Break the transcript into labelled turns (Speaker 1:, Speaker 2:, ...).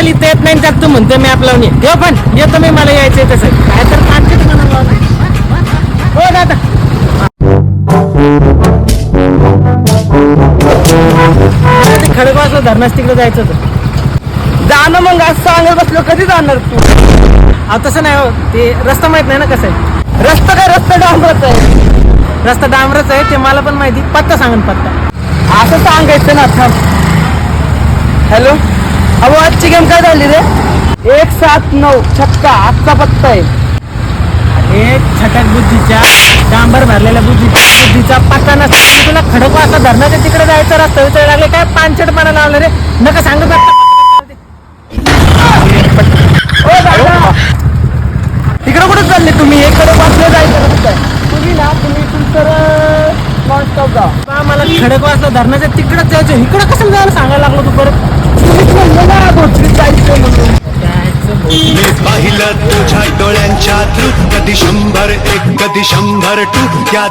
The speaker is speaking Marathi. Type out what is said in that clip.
Speaker 1: मला लिहिता येत नाही त्यात तू म्हणतो मी आपला येऊ पण येतो मी मला यायचंय तसं. काय तर पाचशेच हो दादा. अरे ते खडकवासला धरणास तिकडे जायचं होतं.
Speaker 2: जाणं मग आज सांगत बसलो कधी जाणार तू?
Speaker 1: अहो तसं नाही हो ते रस्ता माहीत नाही ना कसं आहे.
Speaker 2: रस्ता काय रस्ता डांबरच आहे?
Speaker 1: रस्ता डांबरच आहे ते मला पण माहिती पत्ता सांगन पत्ता.
Speaker 2: असं सांगायचं ना थांब. हॅलो? अहो आजची गेम काय झाली रे? एक सात नऊ छक्का आजचा पत्ता आहे.
Speaker 1: अरे छटक बुद्धीच्या डांबर भरलेल्या बुद्धीच्या बुद्धीचा पत्ता नसतो तुला खडकवासला धरणाच्या तिकडे जायचं रस्ता विचार लागले काय पानचटपणा लावलं रे? नका सांगू
Speaker 2: ओ दादा. तिकडे कुठे चालले तुम्ही? इकडे बसले जायचं रस्ता आहे तुम्ही ना तुम्ही जा.
Speaker 1: बा, मला खडकवासला धरणाच्या तिकडे जायचं इकडं कसं जायला सांगायला लागलो तू परत?
Speaker 3: पाहिलं तुझ्या डोळ्यांच्या थ्रू कधी शंभर एक कधी शंभर टू या